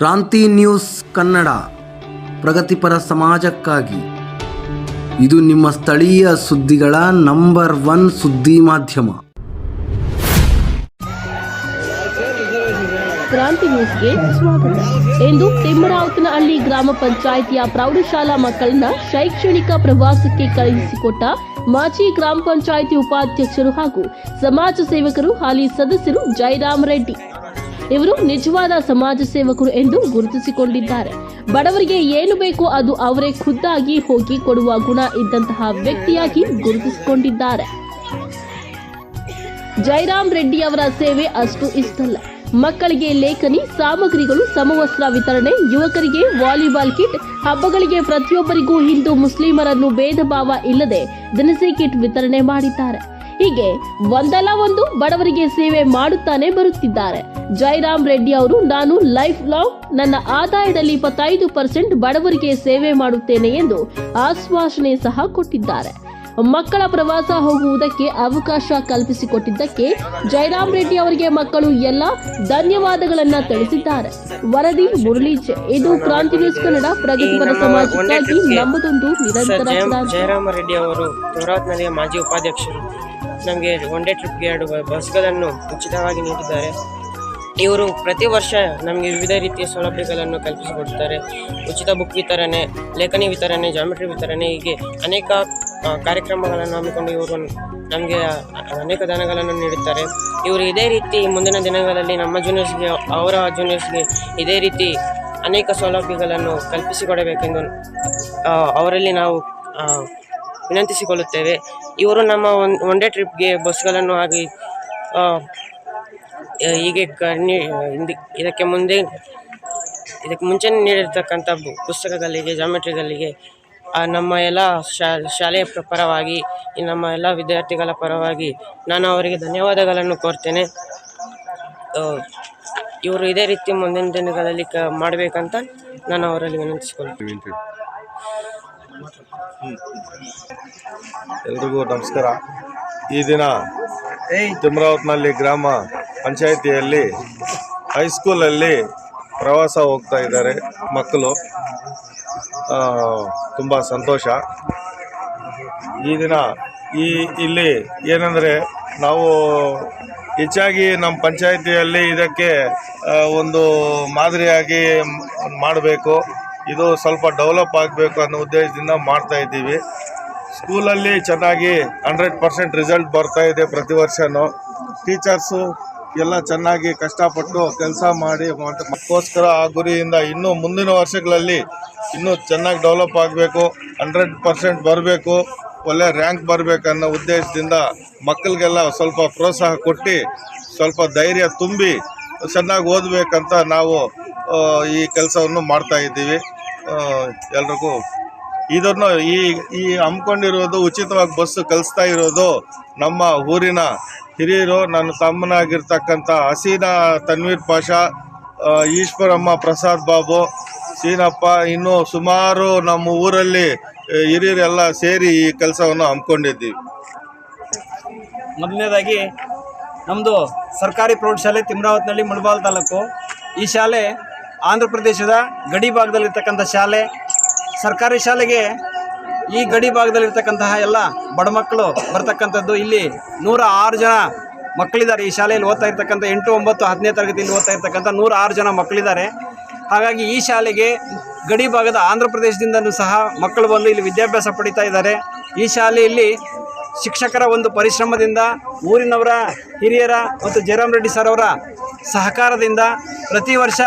ಕ್ರಾಂತಿ ನ್ಯೂಸ್ ಕನ್ನಡ, ಪ್ರಗತಿಪರ ಸಮಾಜಕ್ಕಾಗಿ. ಇದು ನಿಮ್ಮ ಸ್ಥಳೀಯ ಸುದ್ದಿಗಳ ನಂಬರ್ ಒನ್ ಸುದ್ದಿ ಮಾಧ್ಯಮ. ಕ್ರಾಂತಿ ನ್ಯೂಸ್ಗೆ ಸ್ವಾಗತ. ಎಂದು ತಿಮ್ಮರಾವತನಹಳ್ಳಿ ಗ್ರಾಮ ಪಂಚಾಯಿತಿಯ ಪ್ರೌಢಶಾಲಾ ಮಕ್ಕಳನ್ನ ಶೈಕ್ಷಣಿಕ ಪ್ರವಾಸಕ್ಕೆ ಕಳುಹಿಸಿಕೊಟ್ಟ ಮಾಜಿ ಗ್ರಾಮ ಪಂಚಾಯಿತಿ ಉಪಾಧ್ಯಕ್ಷರು ಹಾಗೂ ಸಮಾಜ ಸೇವಕರು ಹಾಲಿ ಸದಸ್ಯರು ಜಯರಾಮ್ ರೆಡ್ಡಿ. ಇವರು ನಿಜವಾದ ಸಮಾಜ ಸೇವಕರು ಎಂದು ಗುರುತಿಸಿಕೊಂಡಿದ್ದಾರೆ. ಬಡವರಿಗೆ ಏನು ಬೇಕೋ ಅದು ಅವರೇ ಖುದ್ದಾಗಿ ಹೋಗಿ ಕೊಡುವ ಗುಣ ಇದ್ದಂತಹ ವ್ಯಕ್ತಿಯಾಗಿ ಗುರುತಿಸಿಕೊಂಡಿದ್ದಾರೆ. ಜಯರಾಮ್ ರೆಡ್ಡಿ ಅವರ ಸೇವೆ ಅಷ್ಟು ಇಷ್ಟಲ್ಲ. ಮಕ್ಕಳಿಗೆ ಲೇಖನಿ, ಸಾಮಗ್ರಿಗಳು, ಸಮವಸ್ತ್ರ ವಿತರಣೆ, ಯುವಕರಿಗೆ ವಾಲಿಬಾಲ್ ಕಿಟ್, ಹಬ್ಬಗಳಿಗೆ ಪ್ರತಿಯೊಬ್ಬರಿಗೂ ಹಿಂದೂ ಮುಸ್ಲಿಮರನ್ನು ಭೇದ ಭಾವ ಇಲ್ಲದೆ ದಿನಸಿ ಕಿಟ್ ವಿತರಣೆ ಮಾಡಿದ್ದಾರೆ. ಹೀಗೆ ಒಂದಲ್ಲ ಒಂದು ಬಡವರಿಗೆ ಸೇವೆ ಮಾಡುತ್ತಾನೆ ಬರುತ್ತಿದ್ದಾರೆ. ಜಯರಾಮ್ ರೆಡ್ಡಿ ಅವರು ನಾನು ಲೈಫ್ ಲಾಂಗ್ ನನ್ನ ಆದಾಯದಲ್ಲಿ ಇಪ್ಪತ್ತೈದು ಪರ್ಸೆಂಟ್ ಬಡವರಿಗೆ ಸೇವೆ ಮಾಡುತ್ತೇನೆ ಎಂದು ಆಶ್ವಾಸನೆ ಸಹ ಕೊಟ್ಟಿದ್ದಾರೆ. ಮಕ್ಕಳ ಪ್ರವಾಸ ಹೋಗುವುದಕ್ಕೆ ಅವಕಾಶ ಕಲ್ಪಿಸಿಕೊಟ್ಟಿದ್ದಕ್ಕೆ ಜಯರಾಮ್ ರೆಡ್ಡಿ ಅವರಿಗೆ ಮಕ್ಕಳು ಎಲ್ಲ ಧನ್ಯವಾದಗಳನ್ನ ತಿಳಿಸಿದ್ದಾರೆ. ವರದಿ ಮುರಳಿ ಇದು ಕ್ರಾಂತಿ ನ್ಯೂಸ್ ಕನ್ನಡ ಪ್ರಗತಿಪರ ಸಮಾಜಕ್ಕಾಗಿ ನಮ್ಮದೊಂದು ನಿರಂತರ ಜಯರಾಮ ರೆಡ್ಡಿ ಅವರು ಗುಜರಾತ್ನಲ್ಲಿ ಮಾಜಿ ಉಪಾಧ್ಯಕ್ಷರು. ನಮಗೆ ಒನ್ ಡೇ ಟ್ರಿಪ್ಗೆ ಎರಡು ಬಸ್ಗಳನ್ನು ಉಚಿತವಾಗಿ ನೀಡಿದ್ದಾರೆ. ಇವರು ಪ್ರತಿ ವರ್ಷ ನಮಗೆ ವಿವಿಧ ರೀತಿಯ ಸೌಲಭ್ಯಗಳನ್ನು ಕಲ್ಪಿಸಿಕೊಡುತ್ತಾರೆ ಉಚಿತ ಬುಕ್ ವಿತರಣೆ, ಲೇಖನಿ ವಿತರಣೆ ಜಾಮಿಟ್ರಿ ವಿತರಣೆ ಹೀಗೆ ಅನೇಕ ಕಾರ್ಯಕ್ರಮಗಳನ್ನು ಹಮ್ಮಿಕೊಂಡು ಇವರು ನಮಗೆ ಅನೇಕ ದಾನಗಳನ್ನು ನೀಡುತ್ತಾರೆ. ಇವರು ಇದೇ ರೀತಿ ಮುಂದಿನ ದಿನಗಳಲ್ಲಿ ನಮ್ಮ ಜೂನಿಯರ್ಸ್ಗೆ ಅವರ ಜೂನಿಯರ್ಸ್ಗೆ ಇದೇ ರೀತಿ ಅನೇಕ ಸೌಲಭ್ಯಗಳನ್ನು ಕಲ್ಪಿಸಿಕೊಡಬೇಕೆಂದು ಅವರಲ್ಲಿ ನಾವು ವಿನಂತಿಸಿಕೊಳ್ಳುತ್ತೇವೆ. ಇವರು ನಮ್ಮ ಒನ್ ಒನ್ ಡೇ ಟ್ರಿಪ್ಗೆ ಬಸ್ಗಳನ್ನು ಆಗಿ ಹೀಗೆ ಕ- ನೀ- ಹಿಂದಿ- ಇದಕ್ಕೆ ಮುಂದೆ ಇದಕ್ಕೆ ಮುಂಚೆ ನೀಡಿರ್ತಕ್ಕಂಥ ಬು- ಪುಸ್ತಕಗಳಿಗೆ ಜಾಮೆಟ್ರಿಗಳಿಗೆ ನಮ್ಮ ಎಲ್ಲ ಶಾ ಶಾಲೆಯ ಪರವಾಗಿ ನಮ್ಮ ಎಲ್ಲ ವಿದ್ಯಾರ್ಥಿಗಳ ಪರವಾಗಿ ನಾನು ಅವರಿಗೆ ಧನ್ಯವಾದಗಳನ್ನು ಕೋರ್ತೇನೆ. ಇವರು ಇದೇ ರೀತಿ ಮುಂದಿನ ದಿನಗಳಲ್ಲಿ ಕ ಮಾಡಬೇಕಂತ ನಾನು ಅವರಲ್ಲಿ ವಿನಂತಿಸಿಕೊಳ್ಳುತ್ತೇನೆ ಎಲ್ರಿಗೂ ನಮಸ್ಕಾರ. ಈ ದಿನ ತಿಮ್ರಾವತ್ನಲ್ಲಿ ಗ್ರಾಮ ಪಂಚಾಯಿತಿಯಲ್ಲಿ ಹೈಸ್ಕೂಲಲ್ಲಿ ಪ್ರವಾಸ ಹೋಗ್ತಾ ಇದ್ದಾರೆ ಮಕ್ಕಳು. ತುಂಬ ಸಂತೋಷ. ಈ ದಿನ ಈ, ಇಲ್ಲಿ ಏನಂದರೆ ನಾವು ಹೆಚ್ಚಾಗಿ ನಮ್ಮ ಪಂಚಾಯಿತಿಯಲ್ಲಿ ಇದಕ್ಕೆ ಒಂದು ಮಾದರಿಯಾಗಿ ಮಾಡಬೇಕು. ಇದು ಸ್ವಲ್ಪ ಡೆವಲಪ್ ಆಗಬೇಕು ಅನ್ನೋ ಉದ್ದೇಶದಿಂದ ಮಾಡ್ತಾ ಇದ್ದೀವಿ. ಸ್ಕೂಲಲ್ಲಿ ಚೆನ್ನಾಗಿ ಹಂಡ್ರೆಡ್ ಪರ್ಸೆಂಟ್ ರಿಸಲ್ಟ್ ಬರ್ತಾ ಇದೆ ಪ್ರತಿ ವರ್ಷವೂ ಟೀಚರ್ಸು ಎಲ್ಲ ಚೆನ್ನಾಗಿ ಕಷ್ಟಪಟ್ಟು ಕೆಲಸ ಮಾಡಿ ಅದಕ್ಕೋಸ್ಕರ ಆ ಗುರಿಯಿಂದ ಇನ್ನೂ ಮುಂದಿನ ವರ್ಷಗಳಲ್ಲಿ ಇನ್ನೂ ಚೆನ್ನಾಗಿ ಡೆವಲಪ್ ಆಗಬೇಕು ಹಂಡ್ರೆಡ್ ಪರ್ಸೆಂಟ್ ಬರಬೇಕು, ಒಳ್ಳೆ ರ್ಯಾಂಕ್ ಬರಬೇಕನ್ನೋ ಉದ್ದೇಶದಿಂದ ಮಕ್ಕಳಿಗೆಲ್ಲ ಸ್ವಲ್ಪ ಪ್ರೋತ್ಸಾಹ ಕೊಟ್ಟು ಸ್ವಲ್ಪ ಧೈರ್ಯ ತುಂಬಿ ಚೆನ್ನಾಗಿ ಓದಬೇಕಂತ ನಾವು ಈ ಕೆಲಸವನ್ನು ಮಾಡ್ತಾ ಇದ್ದೀವಿ. ಎಲ್ರಿಗೂ ಇದನ್ನು ಈ ಈ ಹಮ್ಮಿಕೊಂಡಿರೋದು ಉಚಿತವಾಗಿ ಬಸ್ಸು ಕಲಿಸ್ತಾ ಇರೋದು ನಮ್ಮ ಊರಿನ ಹಿರಿಯರು, ನನ್ನ ತಮ್ಮನಾಗಿರ್ತಕ್ಕಂಥ ಹಸೀನಾ ತನ್ವೀರ್ ಪಾಷಾ ಈಶ್ವರಮ್ಮ ಪ್ರಸಾದ್ ಬಾಬು, ಸೀನಪ್ಪ, ಇನ್ನೂ ಸುಮಾರು ನಮ್ಮ ಊರಲ್ಲಿ ಹಿರಿಯರೆಲ್ಲ ಸೇರಿ ಈ ಕೆಲಸವನ್ನು ಹಮ್ಮಿಕೊಂಡಿದ್ದೀವಿ. ಮೊದಲನೇದಾಗಿ ನಮ್ಮದು ಸರ್ಕಾರಿ ಪ್ರೌಢಶಾಲೆ ತಿಮ್ರಾವತ್ನಹಳ್ಳಿ ಮುಳಬಾಲ್ ತಾಲೂಕು. ಈ ಶಾಲೆ ಆಂಧ್ರ ಪ್ರದೇಶದ ಗಡಿ ಭಾಗದಲ್ಲಿರ್ತಕ್ಕಂಥ ಶಾಲೆ. ಸರ್ಕಾರಿ ಶಾಲೆಗೆ ಈ ಗಡಿ ಭಾಗದಲ್ಲಿರ್ತಕ್ಕಂತಹ ಎಲ್ಲ ಬಡ ಮಕ್ಕಳು ಬರ್ತಕ್ಕಂಥದ್ದು ಇಲ್ಲಿ ನೂರ ಆರು ಜನ ಮಕ್ಕಳಿದ್ದಾರೆ. ಈ ಶಾಲೆಯಲ್ಲಿ ಓದ್ತಾ ಇರ್ತಕ್ಕಂಥ ಎಂಟು, ಒಂಬತ್ತು, ಹತ್ತನೇ ತರಗತಿಯಲ್ಲಿ ಓದ್ತಾ ಇರ್ತಕ್ಕಂಥ ನೂರ ಆರು ಜನ ಮಕ್ಕಳಿದ್ದಾರೆ. ಹಾಗಾಗಿ ಈ ಶಾಲೆಗೆ ಗಡಿ ಭಾಗದ ಆಂಧ್ರ ಪ್ರದೇಶದಿಂದಲೂ ಸಹ ಮಕ್ಕಳು ಬಂದು ಇಲ್ಲಿ ವಿದ್ಯಾಭ್ಯಾಸ ಪಡಿತಾ ಇದ್ದಾರೆ. ಈ ಶಾಲೆಯಲ್ಲಿ ಶಿಕ್ಷಕರ ಒಂದು ಪರಿಶ್ರಮದಿಂದ ಊರಿನವರ ಹಿರಿಯರ ಮತ್ತು ಜಯರಾಮ್ ರೆಡ್ಡಿ ಸರ್ ಅವರ ಸಹಕಾರದಿಂದ ಪ್ರತಿ ವರ್ಷ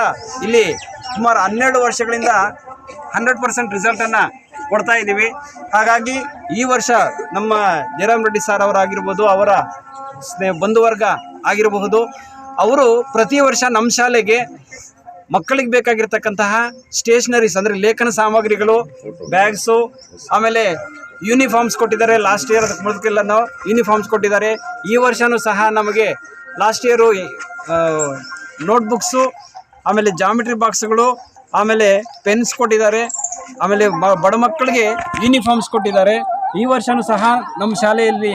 ಇಲ್ಲಿ ಸುಮಾರು ಹನ್ನೆರಡು ವರ್ಷಗಳಿಂದ ಹಂಡ್ರೆಡ್ ಪರ್ಸೆಂಟ್ ರಿಸಲ್ಟನ್ನು ಕೊಡ್ತಾ ಇದ್ದೀವಿ. ಹಾಗಾಗಿ ಈ ವರ್ಷ ನಮ್ಮ ಜಯರಾಮ್ ರೆಡ್ಡಿ ಸರ್ ಅವರಾಗಿರ್ಬೋದು, ಅವರ ಬಂಧುವರ್ಗ ಆಗಿರಬಹುದು, ಅವರು ಪ್ರತಿ ವರ್ಷ ನಮ್ಮ ಶಾಲೆಗೆ ಮಕ್ಕಳಿಗೆ ಬೇಕಾಗಿರ್ತಕ್ಕಂತಹ ಸ್ಟೇಷನರೀಸ್ ಅಂದರೆ ಲೇಖನ ಸಾಮಗ್ರಿಗಳು ಬ್ಯಾಗ್ಸು ಆಮೇಲೆ ಯೂನಿಫಾರ್ಮ್ಸ್ ಕೊಟ್ಟಿದ್ದಾರೆ. ಲಾಸ್ಟ್ ಇಯರ್ ನಾವು ಯೂನಿಫಾರ್ಮ್ಸ್ ಕೊಟ್ಟಿದ್ದಾರೆ. ಈ ವರ್ಷವೂ ಸಹ ನಮಗೆ ಲಾಸ್ಟ್ ಇಯರು ನೋಟ್ಬುಕ್ಸು ಆಮೇಲೆ ಜಾಮಿಟ್ರಿ ಬಾಕ್ಸ್ಗಳು ಆಮೇಲೆ ಪೆನ್ಸ್ ಕೊಟ್ಟಿದ್ದಾರೆ, ಆಮೇಲೆ ಬಡ ಮಕ್ಕಳಿಗೆ ಯೂನಿಫಾರ್ಮ್ಸ್ ಕೊಟ್ಟಿದ್ದಾರೆ. ಈ ವರ್ಷವೂ ಸಹ ನಮ್ಮ ಶಾಲೆಯಲ್ಲಿ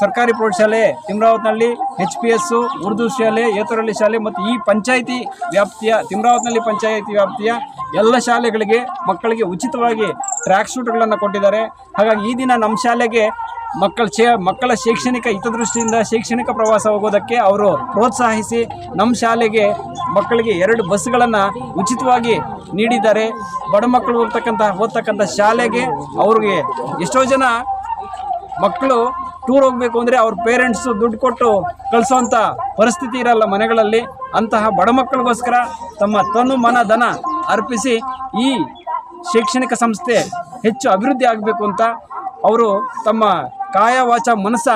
ಸರ್ಕಾರಿ ಪ್ರೌಢಶಾಲೆ Timravatnahalli H P S Urdu ಶಾಲೆ ಏತರಹಳ್ಳಿ ಶಾಲೆ ಮತ್ತು ಈ ಪಂಚಾಯಿತಿ ವ್ಯಾಪ್ತಿಯ ತಿಮ್ರಾವತ್ನಹಳ್ಳಿ ಪಂಚಾಯಿತಿ ವ್ಯಾಪ್ತಿಯ ಎಲ್ಲ ಶಾಲೆಗಳಿಗೆ ಮಕ್ಕಳಿಗೆ ಉಚಿತವಾಗಿ ಟ್ರ್ಯಾಕ್ ಶೂಟ್ಗಳನ್ನು ಕೊಟ್ಟಿದ್ದಾರೆ. ಹಾಗಾಗಿ ಈ ದಿನ ನಮ್ಮ ಶಾಲೆಗೆ ಮಕ್ಕಳ ಶೇ, ಮಕ್ಕಳ ಶೈಕ್ಷಣಿಕ ಹಿತದೃಷ್ಟಿಯಿಂದ ಶೈಕ್ಷಣಿಕ ಪ್ರವಾಸ ಹೋಗೋದಕ್ಕೆ ಅವರು ಪ್ರೋತ್ಸಾಹಿಸಿ ನಮ್ಮ ಶಾಲೆಗೆ ಮಕ್ಕಳಿಗೆ ಎರಡು ಬಸ್ಗಳನ್ನು ಉಚಿತವಾಗಿ ನೀಡಿದ್ದಾರೆ. ಬಡ ಮಕ್ಕಳು ಹೋಗ್ತಕ್ಕಂಥ ಓದ್ತಕ್ಕಂಥ ಶಾಲೆಗೆ ಅವ್ರಿಗೆ ಎಷ್ಟೋ ಜನ ಮಕ್ಕಳು ಟೂರ್ ಹೋಗಬೇಕು ಅಂದರೆ ಅವ್ರ ಪೇರೆಂಟ್ಸು ದುಡ್ಡು ಕೊಟ್ಟು ಕಳಿಸೋವಂಥ ಪರಿಸ್ಥಿತಿ ಇರಲ್ಲ ಮನೆಗಳಲ್ಲಿ. ಅಂತಹ ಬಡ ಮಕ್ಕಳಿಗೋಸ್ಕರ ತಮ್ಮ ತನು ಮನ ಧನ ಅರ್ಪಿಸಿ ಈ ಶೈಕ್ಷಣಿಕ ಸಂಸ್ಥೆ ಹೆಚ್ಚು ಅಭಿವೃದ್ಧಿ ಆಗಬೇಕು ಅಂತ ಅವರು ತಮ್ಮ ಕಾಯ ವಾಚ ಮನಸ್ಸ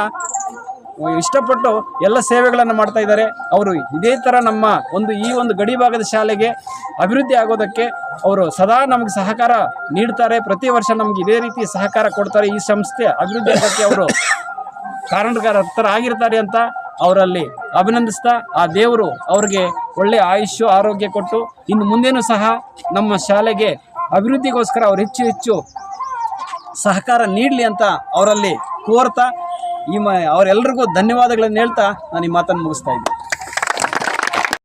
ಇಷ್ಟಪಟ್ಟು ಎಲ್ಲ ಸೇವೆಗಳನ್ನು ಮಾಡ್ತಾ ಇದ್ದಾರೆ. ಅವರು ಇದೇ ಥರ ನಮ್ಮ ಒಂದು ಈ ಒಂದು ಗಡಿ ಭಾಗದ ಶಾಲೆಗೆ ಅಭಿವೃದ್ಧಿ ಆಗೋದಕ್ಕೆ ಅವರು ಸದಾ ನಮಗೆ ಸಹಕಾರ ನೀಡ್ತಾರೆ. ಪ್ರತಿ ವರ್ಷ ನಮ್ಗೆ ಇದೇ ರೀತಿ ಸಹಕಾರ ಕೊಡ್ತಾರೆ. ಈ ಸಂಸ್ಥೆ ಅಭಿವೃದ್ಧಿ ಆಗೋಕ್ಕೆ ಅವರು ಕಾರಣಕರ್ತರಾಗಿರ್ತಾರೆ ಅಂತ ಅವರಲ್ಲಿ ಅಭಿನಂದಿಸ್ತಾ, ಆ ದೇವರು ಅವ್ರಿಗೆ ಒಳ್ಳೆಯ ಆಯುಷ್ಯ, ಆರೋಗ್ಯ ಕೊಟ್ಟು ಇನ್ನು ಮುಂದೇನೂ ಸಹ ನಮ್ಮ ಶಾಲೆಗೆ ಅಭಿವೃದ್ಧಿಗೋಸ್ಕರ ಅವ್ರು ಹೆಚ್ಚು ಹೆಚ್ಚು ಸಹಕಾರ ನೀಡಲಿ ಅಂತ ಅವರಲ್ಲಿ ಕೋರ್ತಾ ಈ ಮ ಅವರೆಲ್ಲರಿಗೂ ಧನ್ಯವಾದಗಳನ್ನು ಹೇಳ್ತಾ ನಾನು ಈ ಮಾತನ್ನು ಮುಗಿಸ್ತಾ ಇದ್ದೀನಿ.